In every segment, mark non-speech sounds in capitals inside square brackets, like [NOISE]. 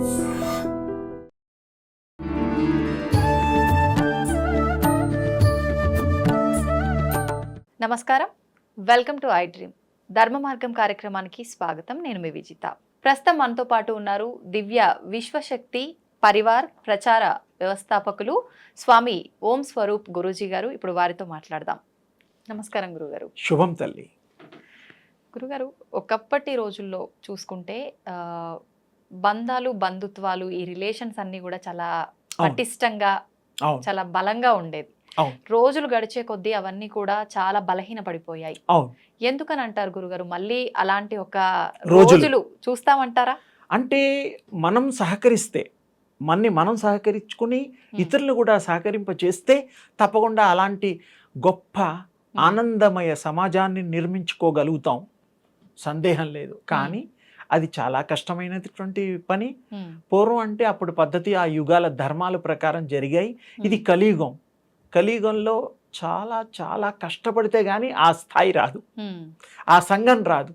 నమస్కారం. Welcome to I dream. Dharma Margam కార్యక్రమానికి స్వాగతం. నేను మీ విజిత. ప్రస్తుతం మనతో పాటు ఉన్నారు దివ్య విశ్వశక్తి పరివార్ ప్రచార వ్యవస్థాపకులు స్వామి ఓం స్వరూప్ గురూజీ గారు. ఇప్పుడు వారితో మాట్లాడదాం. నమస్కారం గురుగారు. శుభం తల్లి. గురుగారు ఒకప్పటి రోజుల్లో చూసుకుంటే ఆ, బంధాలు బంధుత్వాలు ఈ రిలేషన్స్ అన్ని కూడా చాలా పటిష్టంగా చాలా బలంగా ఉండేది. రోజులు గడిచే కొద్దీ అవన్నీ కూడా చాలా బలహీన పడిపోయాయి ఎందుకని అంటారు గురుగారు? మళ్ళీ అలాంటి ఒక రోజులు. రోజులు చూస్తామంటారా? అంటే మనం సహకరిస్తే మన్ని మనం సహకరించుకుని ఇతరులు కూడా సహకరింప చేస్తే తప్పకుండా అలాంటి గొప్ప ఆనందమయ సమాజాన్ని నిర్మించుకోగలుగుతాం. సందేహం లేదు. కానీ అది చాలా కష్టమైనటువంటి పని. పూర్వం అంటే అప్పుడు పద్ధతి ఆ యుగాల ధర్మాల ప్రకారం జరిగాయి. ఇది కలియుగం. కలియుగంలో చాలా చాలా కష్టపడితే కానీ ఆ స్థాయి రాదు. ఆ సంఘం రాదు.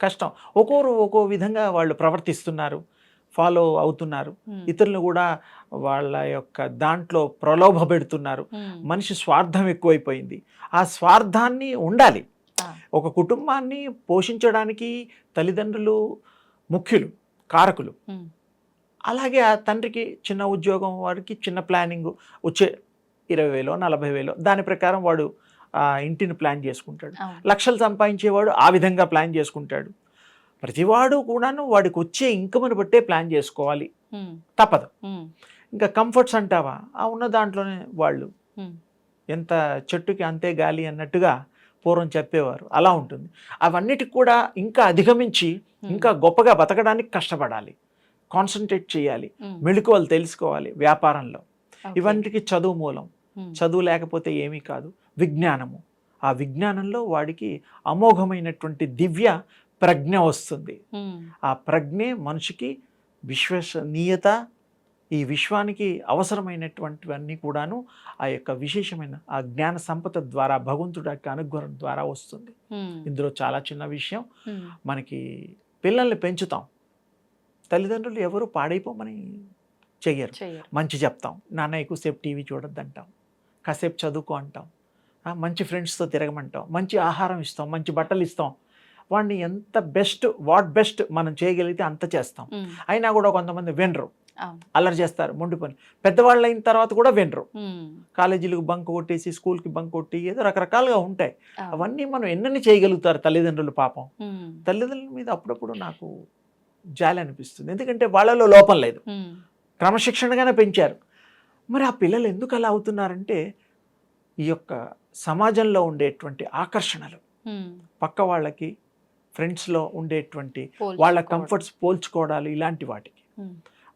కష్టం. ఒక్కోరు ఒక్కో విధంగా వాళ్ళు ప్రవర్తిస్తున్నారు ఫాలో అవుతున్నారు. ఇతరులు కూడా వాళ్ళ యొక్క దాంట్లో ప్రలోభ పెడుతున్నారు. మనిషి స్వార్థం ఎక్కువైపోయింది. ఆ స్వార్థాన్ని ఉండాలి. ఒక కుటుంబాన్ని పోషించడానికి తల్లిదండ్రులు ముఖ్యులు కారకులు. అలాగే ఆ తండ్రికి చిన్న ఉద్యోగం వాడికి చిన్న ప్లానింగ్ వచ్చే ఇరవై వేలో నలభై వేలో దాని ప్రకారం వాడు ఆ ఇంటిని ప్లాన్ చేసుకుంటాడు. లక్షలు సంపాదించేవాడు ఆ విధంగా ప్లాన్ చేసుకుంటాడు. ప్రతివాడు కూడాను వాడికి వచ్చే ఇన్కమ్ని బట్టే ప్లాన్ చేసుకోవాలి. తప్పదు. ఇంకా కంఫర్ట్స్ అంటావా? ఆ ఉన్న దాంట్లోనే వాళ్ళు. ఎంత చెట్టుకి అంతే గాలి అన్నట్టుగా పూర్వం చెప్పేవారు. అలా ఉంటుంది. అవన్నిటికి కూడా ఇంకా అధిగమించి ఇంకా గొప్పగా బతకడానికి కష్టపడాలి. కాన్సన్ట్రేట్ చేయాలి. మెళుకువలు తెలుసుకోవాలి వ్యాపారంలో. ఇవన్నిటికీ చదువు మూలం. చదువు లేకపోతే ఏమీ కాదు. విజ్ఞానము. ఆ విజ్ఞానంలో వాడికి అమోఘమైనటువంటి దివ్య ప్రజ్ఞ వస్తుంది. ఆ ప్రజ్ఞే మనిషికి విశ్వసనీయత ఈ విశ్వానికి అవసరమైనటువంటివన్నీ కూడాను ఆ యొక్క విశేషమైన ఆ జ్ఞాన సంపద ద్వారా భగవంతుడి యొక్క అనుగ్రహం ద్వారా వస్తుంది. ఇందులో చాలా చిన్న విషయం. మనకి పిల్లల్ని పెంచుతాం. తల్లిదండ్రులు ఎవరు పాడైపోమని చెయ్యరు. మంచి చెప్తాం. నాన్న ఎక్కువసేపు టీవీ చూడొద్దు అంటాం కాసేపు చదువుకో అంటాం. మంచి ఫ్రెండ్స్తో తిరగమంటాం. మంచి ఆహారం ఇస్తాం. మంచి బట్టలు ఇస్తాం. వాడిని ఎంత బెస్ట్ వాట్ బెస్ట్ మనం చేయగలిగితే అంత చేస్తాం. అయినా కూడా కొంతమంది వినరు. అల్లరి చేస్తారు మొండి పని. పెద్దవాళ్ళు అయిన తర్వాత కూడా వినరు. కాలేజీలకు బంక్ కొట్టేసి స్కూల్కి బంక్ కొట్టి ఏదో రకరకాలుగా ఉంటాయి. అవును. అవన్నీ మనం ఎన్నని చేయగలుగుతారు తల్లిదండ్రులు పాపం. తల్లిదండ్రుల మీద అప్పుడప్పుడు నాకు జాలి అనిపిస్తుంది. ఎందుకంటే వాళ్ళలో లోపం లేదు. క్రమశిక్షణగానే పెంచారు. మరి ఆ పిల్లలు ఎందుకు అలా అవుతున్నారంటే ఈ యొక్క సమాజంలో ఉండేటువంటి ఆకర్షణలు. పక్క వాళ్ళకి ఫ్రెండ్స్లో ఉండేటువంటి వాళ్ళ. కంఫర్ట్స్ పోల్చుకోవడాలు ఇలాంటి వాటికి.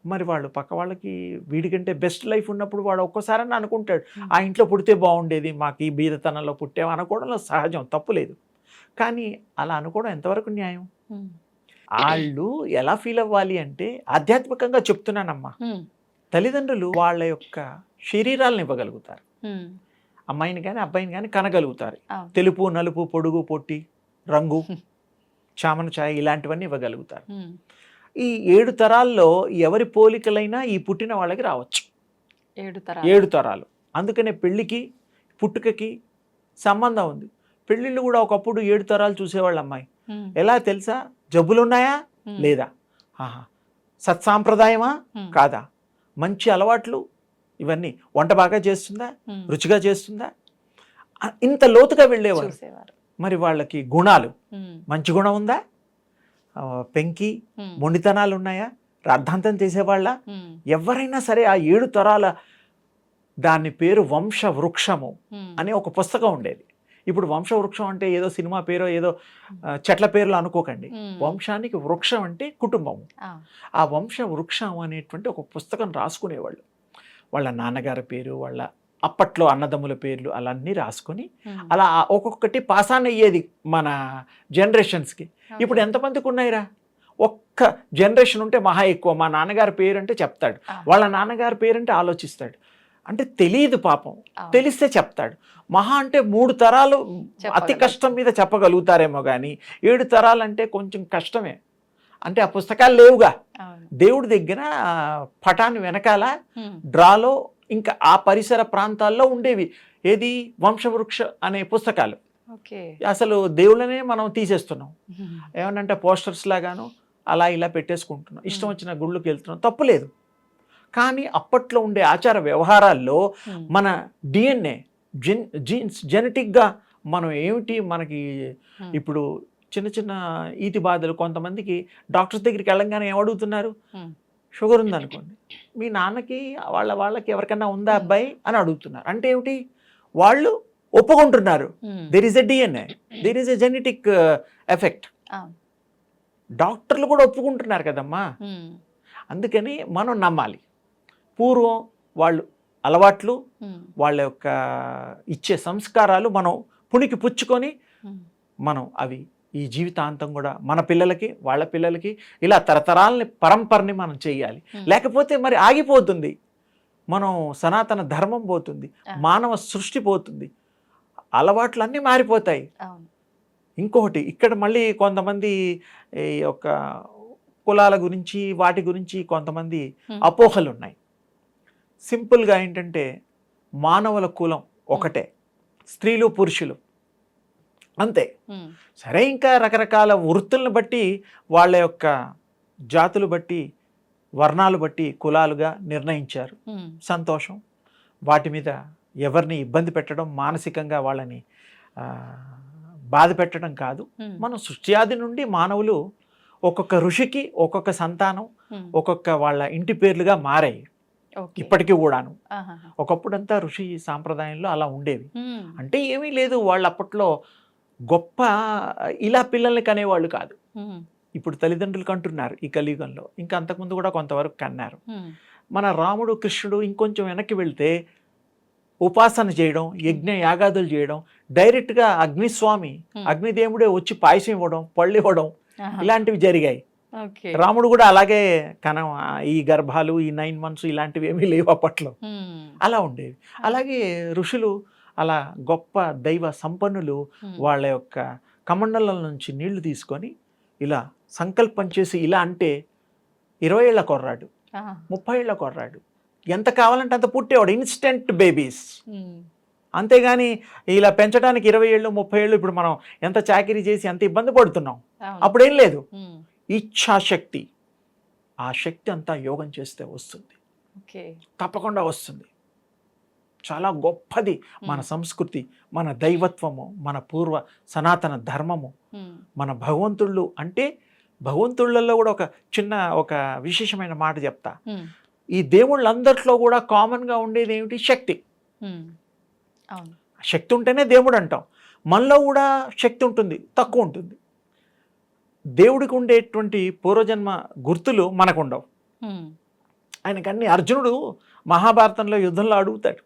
మరి వాళ్ళు పక్క వాళ్ళకి వీడికంటే బెస్ట్ లైఫ్ ఉన్నప్పుడు వాడు ఒక్కసారని అనుకుంటాడు ఆ ఇంట్లో పుడితే బాగుండేది మాకు ఈ బీదతనంలో పుట్టాం అనుకోవడంలో సహజం తప్పులేదు కానీ అలా అనుకోవడం ఎంతవరకు న్యాయం? వాళ్ళు ఎలా ఫీల్ అవ్వాలి అంటే ఆధ్యాత్మికంగా చెప్తున్నానమ్మా. తల్లిదండ్రులు వాళ్ళ యొక్క శరీరాలను ఇవ్వగలుగుతారు. అమ్మాయిని కానీ అబ్బాయిని కానీ కనగలుగుతారు. తెలుపు నలుపు పొడుగు పొట్టి రంగు [LAUGHS] చామన ఛాయ ఇలాంటివన్నీ ఇవ్వగలుగుతారు. ఈ ఏడు తరాల్లో ఎవరి పోలికలైనా ఈ పుట్టిన వాళ్ళకి రావచ్చు. ఏడు తరాలు. ఏడు తరాలు. అందుకనే పెళ్ళికి పుట్టుకకి సంబంధం ఉంది. పెళ్ళిళ్ళు కూడా ఒకప్పుడు ఏడు తరాలు చూసేవాళ్ళు అమ్మాయి. ఎలా తెలుసా? జబ్బులు ఉన్నాయా లేదా? ఆహా. సత్సాంప్రదాయమా? కాదా? మంచి అలవాట్లు ఇవన్నీ. వంట బాగా చేస్తుందా? రుచిగా చేస్తుందా? ఇంత లోతుగా వెళ్ళేవారు. చూసేవారు. మరి వాళ్ళకి గుణాలు. మంచి గుణం ఉందా? పెంకి మొండితనాలు ఉన్నాయా రాద్ధాంతం చేసేవాళ్ళ? ఎవరైనా సరే ఆ ఏడు తరాల దాని పేరు వంశ వృక్షము అనే ఒక పుస్తకం ఉండేది. ఇప్పుడు వంశ వృక్షం అంటే ఏదో సినిమా పేరో ఏదో చెట్ల పేర్లు అనుకోకండి. వంశానికి వృక్షం అంటే కుటుంబము. ఆ, ఆ వంశ వృక్షం అనేటువంటి ఒక పుస్తకం రాసుకునేవాళ్ళు. వాళ్ళ నాన్నగారి పేరు వాళ్ళ అప్పట్లో అన్నదమ్ముల పేర్లు అలా అన్నీ రాసుకొని అలా ఒక్కొక్కటి పాసాన్ అయ్యేది మన జనరేషన్స్కి. ఇప్పుడు ఎంతమందికి ఉన్నాయిరా? ఒక్క జనరేషన్ ఉంటే మహా ఎక్కువ. మా నాన్నగారి పేరు అంటే చెప్తాడు వాళ్ళ నాన్నగారి పేరంటే ఆలోచిస్తాడు. అంటే తెలియదు పాపం. తెలిస్తే చెప్తాడు. మహా అంటే మూడు తరాలు అతి. కష్టం మీద చెప్పగలుగుతారేమో కానీ ఏడు తరాలు అంటే కొంచెం కష్టమే. అంటే ఆ పుస్తకాలు లేవుగా. దేవుడి దగ్గర పటాన్ని వెనకాల డ్రాలో ఇంకా ఆ పరిసర ప్రాంతాల్లో ఉండేవి. ఏది? వంశవృక్ష అనే పుస్తకాలు. అసలు దేవుళ్ళనే మనం తీసేస్తున్నాం. ఉమ్, ఏమనంటే పోస్టర్స్ లాగాను అలా ఇలా పెట్టేసుకుంటున్నాం. ఇష్టం. వచ్చిన గుళ్ళకి వెళ్తున్నాం. తప్పులేదు కానీ అప్పట్లో ఉండే ఆచార వ్యవహారాల్లో మన డిఎన్ఏ జెన్ జీన్స్ జెనెటిక్గా మనం ఏమిటి? మనకి ఇప్పుడు చిన్న చిన్న ఈతి బాధలు కొంతమందికి డాక్టర్స్ దగ్గరికి వెళ్ళంగానే ఏమడుగుతున్నారు షుగర్ ఉందనుకోండి. మీ నాన్నకి వాళ్ళ వాళ్ళకి ఎవరికన్నా ఉందా. అబ్బాయి అని అడుగుతున్నారు. అంటే ఏమిటి? వాళ్ళు ఒప్పుకుంటున్నారు. There is a DNA there is a genetic effect. డాక్టర్లు కూడా ఒప్పుకుంటున్నారు కదమ్మా. అందుకని మనం నమ్మాలి. పూర్వం వాళ్ళు అలవాట్లు వాళ్ళ యొక్క ఇచ్చే సంస్కారాలు మనం పుణికి పుచ్చుకొని మనం అవి ఈ జీవితాంతం కూడా మన పిల్లలకి వాళ్ళ పిల్లలకి ఇలా తరతరాలని పరంపరని మనం చేయాలి. లేకపోతే మరి ఆగిపోతుంది. మనం సనాతన ధర్మం పోతుంది. మానవ సృష్టి పోతుంది. అలవాట్లు అన్నీ మారిపోతాయి ఇంకొకటి ఇక్కడ మళ్ళీ కొంతమంది ఈ యొక్క కులాల గురించి వాటి గురించి కొంతమంది అపోహలు ఉన్నాయి సింపుల్గా ఏంటంటే మానవుల కులం ఒకటే. స్త్రీలు పురుషులు. అంతే. సరే ఇంకా రకరకాల వృత్తులను బట్టి వాళ్ళ యొక్క జాతులు బట్టి వర్ణాలు బట్టి కులాలుగా నిర్ణయించారు. సంతోషం. వాటి మీద ఎవరిని ఇబ్బంది పెట్టడం మానసికంగా వాళ్ళని బాధ పెట్టడం కాదు. మనం సృష్ట్యాది నుండి మానవులు ఒక్కొక్క ఋషికి ఒక్కొక్క సంతానం ఒక్కొక్క వాళ్ళ ఇంటి పేర్లుగా మారాయి. ఇప్పటికీ కూడాను. ఒకప్పుడంతా ఋషి సాంప్రదాయంలో అలా ఉండేవి. అంటే ఏమీ లేదు. వాళ్ళు అప్పట్లో గొప్ప ఇలా పిల్లల్ని కనేవాళ్ళు కాదు. ఇప్పుడు తల్లిదండ్రులు కంటున్నారు ఈ కలియుగంలో. ఇంకా అంతకుముందు కూడా కొంతవరకు కన్నారు. మన రాముడు కృష్ణుడు ఇంకొంచెం వెనక్కి వెళ్తే ఉపాసన చేయడం యజ్ఞ యాగాదులు చేయడం డైరెక్ట్గా అగ్నిస్వామి. అగ్నిదేవుడే వచ్చి పాయసం ఇవ్వడం పళ్ళు ఇవ్వడం. ఇలాంటివి జరిగాయి. రాముడు కూడా అలాగే కన ఈ గర్భాలు ఈ నైన్ మంత్స్ ఇలాంటివి ఏమీ లేవు అప్పట్లో. అలా ఉండేవి. అలాగే ఋషులు అలా గొప్ప దైవ సంపన్నులు వాళ్ళ యొక్క కమండలం నుంచి నీళ్ళు తీసుకొని ఇలా సంకల్పం చేసి ఇలా అంటే ఇరవై ఏళ్ళ కొర్రాడు. ముప్పై ఏళ్ళ కొర్రాడు. ఎంత కావాలంటే అంత పుట్టేవాడు ఇన్స్టెంట్ బేబీస్ అంతేగాని ఇలా పెంచడానికి ఇరవై ఏళ్ళు ముప్పై ఏళ్ళు ఇప్పుడు మనం ఎంత చాకరీ చేసి ఎంత ఇబ్బంది పడుతున్నాం. అప్పుడేం లేదు. ఉమ్, ఇచ్ఛాశక్తి. ఆ శక్తి అంతా యోగం చేస్తే వస్తుంది. తప్పకుండా వస్తుంది. చాలా గొప్పది మన సంస్కృతి మన దైవత్వము మన పూర్వ సనాతన ధర్మము. మన భగవంతుళ్ళు అంటే భగవంతుళ్ళల్లో కూడా ఒక చిన్న ఒక విశేషమైన మాట చెప్తా. ఈ దేవుళ్ళందరిలో కూడా కామన్గా ఉండేది ఏమిటి? శక్తి. శక్తి ఉంటేనే దేవుడు అంటాం. మనలో కూడా శక్తి ఉంటుంది తక్కువ ఉంటుంది. దేవుడికి ఉండేటువంటి పూర్వజన్మ గుర్తులు మనకు ఉండవు ఉమ్, ఆయనకి అన్ని అర్జునుడు మహాభారతంలో యుద్ధంలో అడుగుతాడు.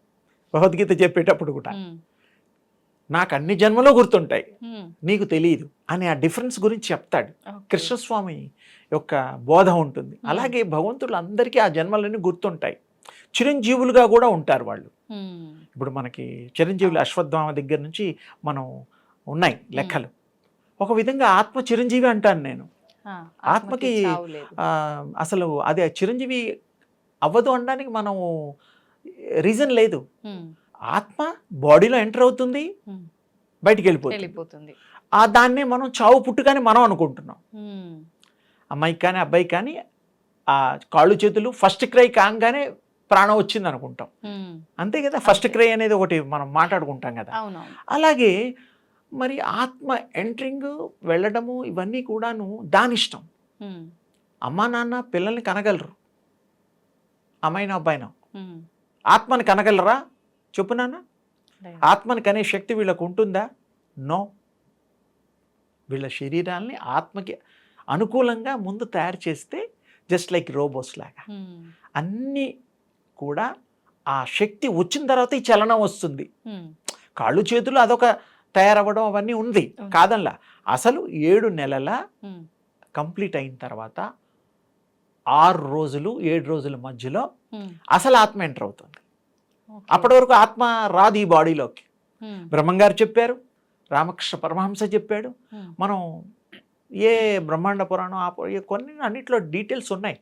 భగవద్గీత చెప్పేటప్పుడు కూడా నాకు అన్ని జన్మలో గుర్తుంటాయి. నీకు తెలియదు. అని ఆ డిఫరెన్స్ గురించి చెప్తాడు. కృష్ణస్వామి యొక్క బోధ ఉంటుంది. అలాగే భగవంతుడు అందరికీ ఆ జన్మలన్నీ గుర్తుంటాయి. చిరంజీవులుగా కూడా ఉంటారు వాళ్ళు. ఇప్పుడు మనకి చిరంజీవులు అశ్వత్థామ దగ్గర నుంచి మనం ఉన్నాయి లెక్కలు. ఒక విధంగా ఆత్మ చిరంజీవి అంటాను నేను. ఆత్మకి అసలు అదే చిరంజీవి అవ్వదు అనడానికి మనం రీజన్ లేదు. ఆత్మ బాడీలో ఎంటర్ అవుతుంది బయటికి వెళ్ళిపోతుంది. ఆ దాన్నే మనం చావు పుట్టుకని మనం అనుకుంటున్నాం. అమ్మాయికి కానీ అబ్బాయికి కానీ ఆ కాళ్ళు చేతులు ఫస్ట్ క్రై కాగానే ప్రాణం వచ్చింది అనుకుంటాం. అంతే కదా? ఫస్ట్. క్రై అనేది ఒకటి మనం మాట్లాడుకుంటాం కదా? అలాగే మరి ఆత్మ ఎంట్రింగ్ వెళ్ళడము ఇవన్నీ కూడాను దాని ఇష్టం అమ్మా నాన్న పిల్లల్ని కనగలరు. అమ్మాయినా అబ్బాయినా. ఆత్మని కనగలరా? చెప్పు నాన్న. లేదు. ఆత్మని కనే శక్తి వీళ్ళకు ఉంటుందా? నో. వీళ్ళ శరీరాల్ని ఆత్మకి అనుకూలంగా ముందు తయారు చేస్తే జస్ట్ లైక్ రోబోస్ లాగా. అన్నీ కూడా ఆ శక్తి వచ్చిన తర్వాత ఈ చలనం వస్తుంది. కాళ్ళు చేతులు అదొక తయారవ్వడం అవన్నీ ఉంది. కాదనలా. అసలు ఏడు నెలల కంప్లీట్ అయిన తర్వాత ఆరు రోజులు ఏడు రోజుల మధ్యలో అసలు ఆత్మ ఎంటర్ అవుతుంది. అప్పటి వరకు ఆత్మ రాదు ఈ బాడీలోకి బ్రహ్మంగారు చెప్పారు రామకృష్ణ పరమహంస చెప్పాడు. మనం ఏ బ్రహ్మాండ పురాణం ఆ కొన్ని అన్నిట్లో డీటెయిల్స్ ఉన్నాయి.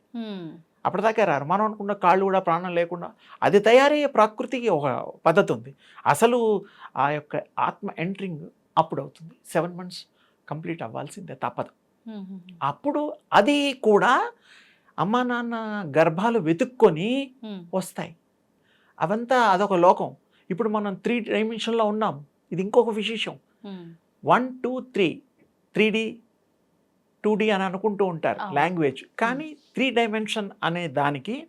అప్పటిదాకా రారు. మనం అనుకున్న కాళ్ళు కూడా ప్రాణం లేకుండా అది తయారయ్యే ప్రకృతికి ఒక పద్ధతి ఉంది. అసలు ఆ యొక్క ఆత్మ ఎంట్రింగ్ అప్పుడు అవుతుంది. సెవెన్ మంత్స్ కంప్లీట్ అవ్వాల్సిందే తప్పదు. అప్పుడు అది కూడా అమ్మా నాన్న గర్భాలు వెతుక్కొని వస్తాయి. అవంతా అదొక లోకం. ఇప్పుడు మనం త్రీ డైమెన్షన్లో ఉన్నాం. ఇది ఇంకొక విశేషం. One two three. Three D two D అని అనుకుంటూ ఉంటారు. లాంగ్వేజ్. కానీ త్రీ డైమెన్షన్ అనే దానికి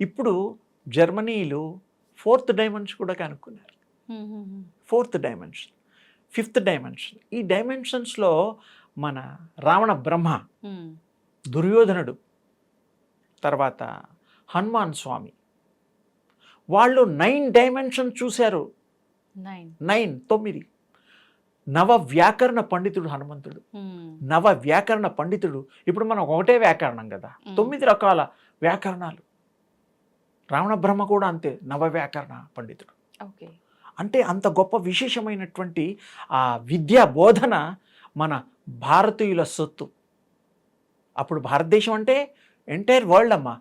ఇప్పుడు జర్మనీలు ఫోర్త్ డైమెన్షన్ కూడా కనుక్కున్నారు. Fourth dimension fifth dimension. ఈ డైమెన్షన్స్లో మన రావణ బ్రహ్మ దుర్యోధనుడు తర్వాత హనుమాన్ స్వామి. వాళ్ళు నైన్ డైమెన్షన్ చూశారు. నైన్. తొమ్మిది. నవ వ్యాకరణ పండితుడు హనుమంతుడు. నవ వ్యాకరణ పండితుడు. ఇప్పుడు మనం ఒకటే వ్యాకరణం కదా. మ్మ్. తొమ్మిది రకాల వ్యాకరణాలు. రావణ బ్రహ్మ కూడా అంతే నవ వ్యాకరణ పండితుడు. అంటే అంత గొప్ప విశేషమైనటువంటి ఆ విద్యా బోధన మన భారతీయుల సొత్తు. అప్పుడు భారతదేశం అంటే ఎంటైర్ వరల్డ్ అమ్మా.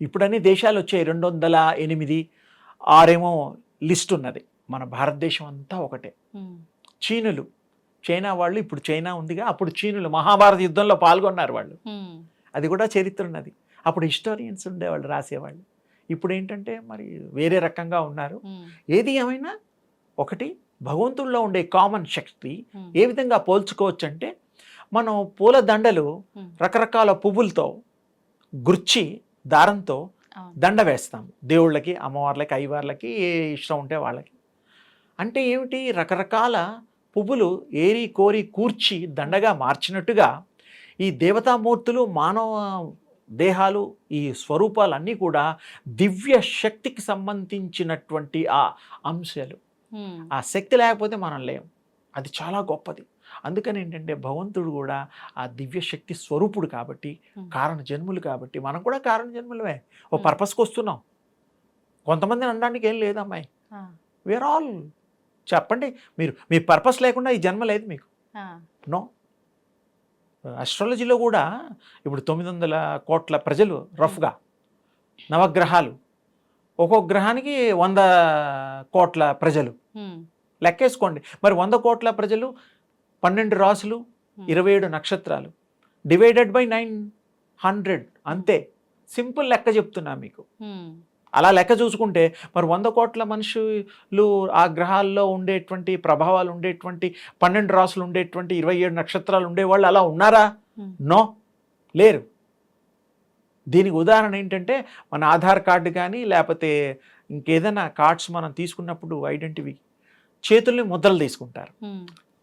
ఇప్పుడన్నీ దేశాలు వచ్చాయి రెండు వందల ఎనిమిది ఆరేమో లిస్ట్ ఉన్నది. మన భారతదేశం అంతా ఒకటే. చీనులు. చైనా వాళ్ళు ఇప్పుడు చైనా ఉందిగా అప్పుడు చీనులు మహాభారత యుద్ధంలో పాల్గొన్నారు వాళ్ళు. అది కూడా చరిత్ర ఉన్నది. అప్పుడు హిస్టారియన్స్ ఉండేవాళ్ళు రాసేవాళ్ళు. ఇప్పుడు ఏంటంటే మరి వేరే రకంగా ఉన్నారు. ఏది ఏమైనా ఒకటి భగవంతుల్లో ఉండే కామన్ శక్తి ఏ విధంగా పోల్చుకోవచ్చు అంటే మనం పూల దండలు రకరకాల పువ్వులతో గుర్చి దారంతో. దండ వేస్తాం. దేవుళ్ళకి అమ్మవార్లకి అయ్యవార్లకి ఏ ఇష్టం ఉంటే వాళ్ళకి. అంటే ఏమిటి? రకరకాల పువ్వులు ఏరి కోరి కూర్చి దండగా మార్చినట్టుగా ఈ దేవతామూర్తులు మానవ దేహాలు ఈ స్వరూపాలన్నీ కూడా దివ్య శక్తికి సంబంధించినటువంటి ఆ అంశాలు. ఆ శక్తి లేకపోతే మనం లేం. అది చాలా గొప్పది. అందుకని ఏంటంటే భగవంతుడు కూడా ఆ దివ్య శక్తి స్వరూపుడు కాబట్టి కారణ జన్ములు కాబట్టి మనం కూడా కారణ జన్ములమే. ఓ. పర్పస్కి వస్తున్నాం. కొంతమందిని అనడానికి ఏం లేదు అమ్మాయి. ఆ, వేర్ ఆల్ చెప్పండి మీరు మీ పర్పస్ లేకుండా ఈ జన్మ లేదు మీకు. నో. అస్ట్రాలజీలో కూడా ఇప్పుడు తొమ్మిది వందల కోట్ల ప్రజలు రఫ్గా నవగ్రహాలు. ఒక్కొక్క గ్రహానికి వంద కోట్ల ప్రజలు. లెక్కేసుకోండి. మరి వంద కోట్ల ప్రజలు పన్నెండు రాసులు ఉమ్, ఇరవై ఏడు నక్షత్రాలు. డివైడెడ్ బై నైన్ హండ్రెడ్ అంతే. సింపుల్ లెక్క చెప్తున్నా మీకు. ఉమ్, అలా లెక్క చూసుకుంటే మరి వంద కోట్ల మనుషులు ఆ గ్రహాల్లో ఉండేటువంటి ప్రభావాలు ఉండేటువంటి పన్నెండు రాసులు ఉండేటువంటి ఇరవై ఏడు నక్షత్రాలు ఉండేవాళ్ళు అలా ఉన్నారా? Um, no. లేరు. దీనికి ఉదాహరణ ఏంటంటే మన ఆధార్ కార్డు కానీ లేకపోతే ఇంకేదైనా కార్డ్స్ మనం తీసుకున్నప్పుడు ఐడెంటిటీ చేతుల్ని ముద్రలు తీసుకుంటారు.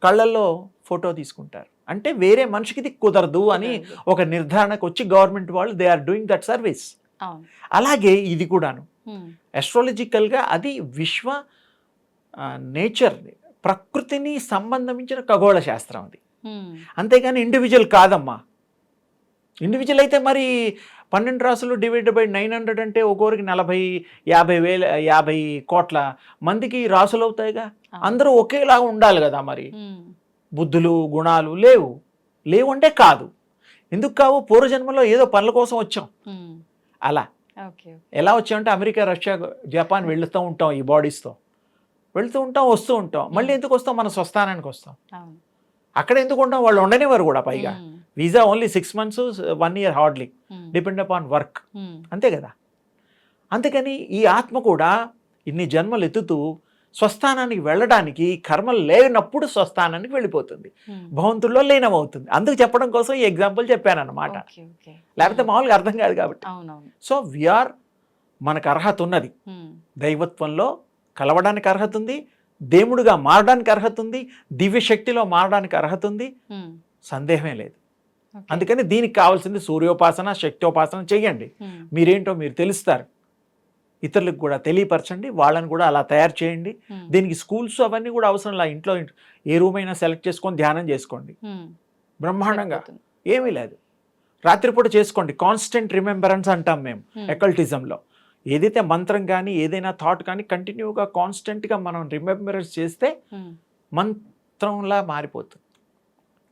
కళ్ళల్లో ఫోటో తీసుకుంటారు. అంటే వేరే మనిషికి ఇది కుదరదు అని. ఒక నిర్ధారణకు వచ్చి గవర్నమెంట్ వాళ్ళు they are doing that service. అలాగే ఇది కూడాను. అస్ట్రాలజికల్గా అది విశ్వ నేచర్ ప్రకృతిని సంబంధించిన ఖగోళ శాస్త్రం అది. అంతేగాని ఇండివిజువల్ కాదమ్మా. ఇండివిజువల్ అయితే మరి పన్నెండు రాసులు డివైడ్ బై నైన్ హండ్రెడ్ అంటే ఒక్కొరికి నలభై యాభై వేల యాభై కోట్ల మందికి రాసులు అవుతాయిగా. అందరూ ఒకేలాగా ఉండాలి కదా మరి. బుద్ధులు గుణాలు లేవు. లేవు అంటే కాదు. ఎందుకు కావు? పూర్వజన్మలో ఏదో పనుల కోసం వచ్చాం. అలా. ఎలా వచ్చామంటే అమెరికా రష్యా జపాన్ వెళుతూ ఉంటాం ఈ బాడీస్తో. వెళ్తూ ఉంటాం వస్తూ ఉంటాం. మళ్ళీ ఎందుకు వస్తాం? మన స్వస్థానానికి వస్తాం. అక్కడ ఎందుకు ఉంటాం? వాళ్ళు ఉండనివారు కూడా పైగా. Visa only six months one year hardly. Depend upon work. అంతే కదా. అందుకని ఈ ఆత్మ కూడా ఇన్ని జన్మలు ఎత్తుతూ స్వస్థానానికి వెళ్ళడానికి కర్మలు లేనప్పుడు స్వస్థానానికి వెళ్ళిపోతుంది. ఉమ్, భవంతుల్లో లీనమవుతుంది. అందుకు చెప్పడం కోసం ఈ ఎగ్జాంపుల్ చెప్పాను అనమాట ఓకే ఓకే లేకపోతే మామూలుగా అర్థం కాదు కాబట్టి. సో విఆర్ మనకు అర్హత ఉన్నది. ఉమ్, దైవత్వంలో కలవడానికి అర్హత ఉంది దేవుడిగా మారడానికి అర్హత ఉంది దివ్య శక్తిలో మారడానికి అర్హత ఉంది. సందేహమే లేదు. అందుకని దీనికి కావాల్సింది సూర్యోపాసన శక్తోపాసన చేయండి. మీరేంటో మీరు తెలుస్తారు. ఇతరులకు కూడా తెలియపరచండి వాళ్ళని కూడా అలా తయారు చేయండి. దీనికి స్కూల్స్ అవన్నీ కూడా అవసరం లేదు ఇంట్లో ఏ రూమ్ అయినా సెలెక్ట్ చేసుకొని ధ్యానం చేసుకోండి. బ్రహ్మాండంగా. ఏమీ లేదు. రాత్రిపూట చేసుకోండి. కాన్స్టెంట్ రిమెంబరెన్స్ అంటాం మేము ఎకల్టిజంలో. ఏదైతే మంత్రం కానీ ఏదైనా థాట్ కానీ కంటిన్యూగా కాన్స్టెంట్గా మనం రిమెంబరెన్స్ చేస్తే మంత్రంలా మారిపోతుంది.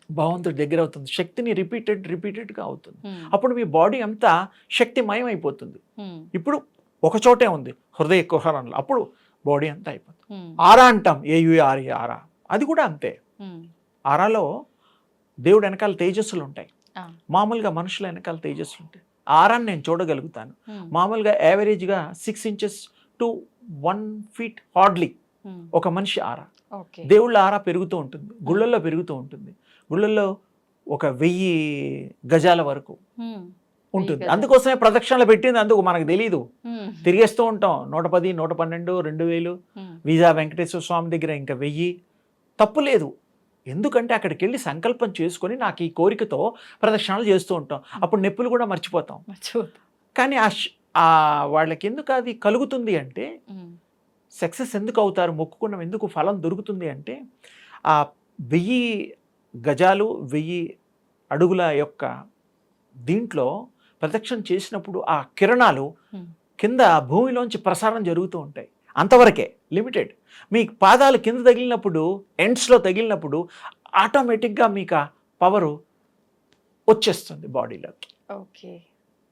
భగవంతుడి దగ్గర అవుతుంది. శక్తిని రిపీటెడ్ రిపీటెడ్గా అవుతుంది. అప్పుడు మీ బాడీ అంతా శక్తిమయం అయిపోతుంది ఇప్పుడు ఒక చోటే ఉంది హృదయ కుహరంలో అప్పుడు బాడీ అంతా అయిపోతుంది. ఆరా అంటాం ఏయుఆర్ఏ ఆరా. అది కూడా అంతే. ఆరాలో దేవుడు వెనకాల తేజస్సులు ఉంటాయి. మామూలుగా మనుషుల వెనకాల తేజస్సులు ఉంటాయి. ఆరాన్ని నేను చూడగలుగుతాను. మామూలుగా యావరేజ్గా six inches to one feet hardly ఒక మనిషి ఆరా. దేవుళ్ళ ఆరా పెరుగుతూ ఉంటుంది గుళ్ళల్లో పెరుగుతూ ఉంటుంది. గుళ్ళల్లో ఒక వెయ్యి గజాల వరకు ఉంటుంది. అందుకోసమే ప్రదక్షిణలు పెట్టింది అందుకు మనకు తెలియదు తిరిగేస్తూ ఉంటాం. నూట పది నూట పన్నెండు రెండు వేలు. వీజా వెంకటేశ్వర స్వామి దగ్గర ఇంకా వెయ్యి. తప్పు లేదు. ఎందుకంటే అక్కడికి వెళ్ళి సంకల్పం చేసుకొని నాకు ఈ కోరికతో ప్రదక్షిణాలు చేస్తూ ఉంటాం. అప్పుడు నొప్పులు కూడా మర్చిపోతాం. కానీ ఆ వాళ్ళకి ఎందుకు అది కలుగుతుంది అంటే సక్సెస్ ఎందుకు అవుతారు? మొక్కుకున్నాం ఎందుకు? ఫలం దొరుకుతుంది అంటే ఆ వెయ్యి గజాలు వెయ్యి అడుగుల యొక్క దీంట్లో ప్రదక్షిణ చేసినప్పుడు ఆ కిరణాలు. కింద భూమిలోంచి ప్రసారం జరుగుతూ ఉంటాయి. అంతవరకే లిమిటెడ్. మీ పాదాలు కింద తగిలినప్పుడు ఎండ్స్లో తగిలినప్పుడు ఆటోమేటిక్గా మీకు ఆ పవరు వచ్చేస్తుంది బాడీలోకి. ఓకే.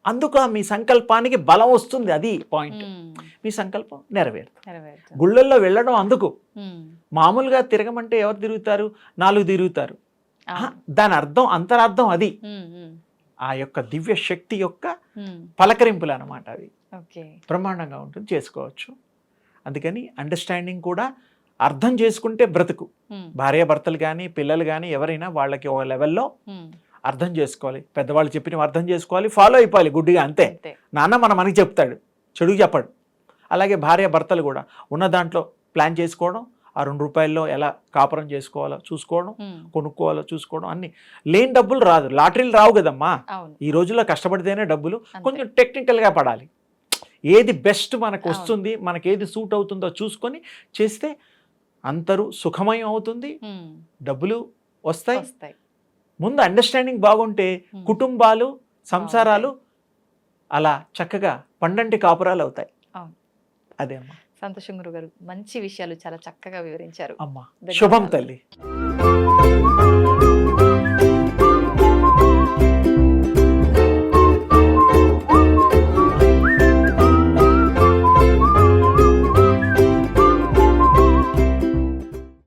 అందుకు ఆ మీ సంకల్పానికి బలం వస్తుంది అది పాయింట్. మీ సంకల్పం నెరవేరుతుంది. గుళ్ళల్లో వెళ్ళడం అందుకు. మామూలుగా తిరగమంటే ఎవరు తిరుగుతారు? నాలుగు తిరుగుతారు. దాని అర్థం అంతరార్థం అది. ఆ యొక్క దివ్య శక్తి యొక్క పలకరింపులు అనమాట అవి. బ్రహ్మాండంగా ఉంటుంది చేసుకోవచ్చు. అందుకని అండర్స్టాండింగ్ కూడా అర్థం చేసుకుంటే బ్రతుకు. ఉమ్, భార్యాభర్తలు కానీ పిల్లలు కానీ ఎవరైనా వాళ్ళకి ఒక లెవెల్లో అర్థం చేసుకోవాలి. పెద్దవాళ్ళు చెప్పినవి అర్థం చేసుకోవాలి ఫాలో అయిపోవాలి గుడ్డిగా అంతే. అంతే. నాన్న మన మనకి చెప్తాడు చెడుగు చెప్పడు. అలాగే భార్య భర్తలు కూడా ఉన్న దాంట్లో ప్లాన్ చేసుకోవడం ఆ రెండు రూపాయల్లో ఎలా కాపురం చేసుకోవాలో చూసుకోవడం కొనుక్కోవాలో చూసుకోవడం అన్ని. లేని డబ్బులు రాదు. లాటరీలు రావు కదమ్మా. ఈ రోజుల్లో కష్టపడితేనే డబ్బులు. కొంచెం టెక్నికల్గా పడాలి. ఏది బెస్ట్ మనకు. వస్తుంది మనకి ఏది సూట్ అవుతుందో చూసుకొని చేస్తే అంతరు సుఖమయం అవుతుంది. డబ్బులు వస్తాయి. ముందు అండర్స్టాండింగ్ బాగుంటే కుటుంబాలు సంసారాలు అలా చక్కగా పండంటి కాపురాలు అవుతాయి. అవును. సంతోషం గురుగారు. మంచి విషయాలు చాలా చక్కగా వివరించారు. శుభం తల్లి.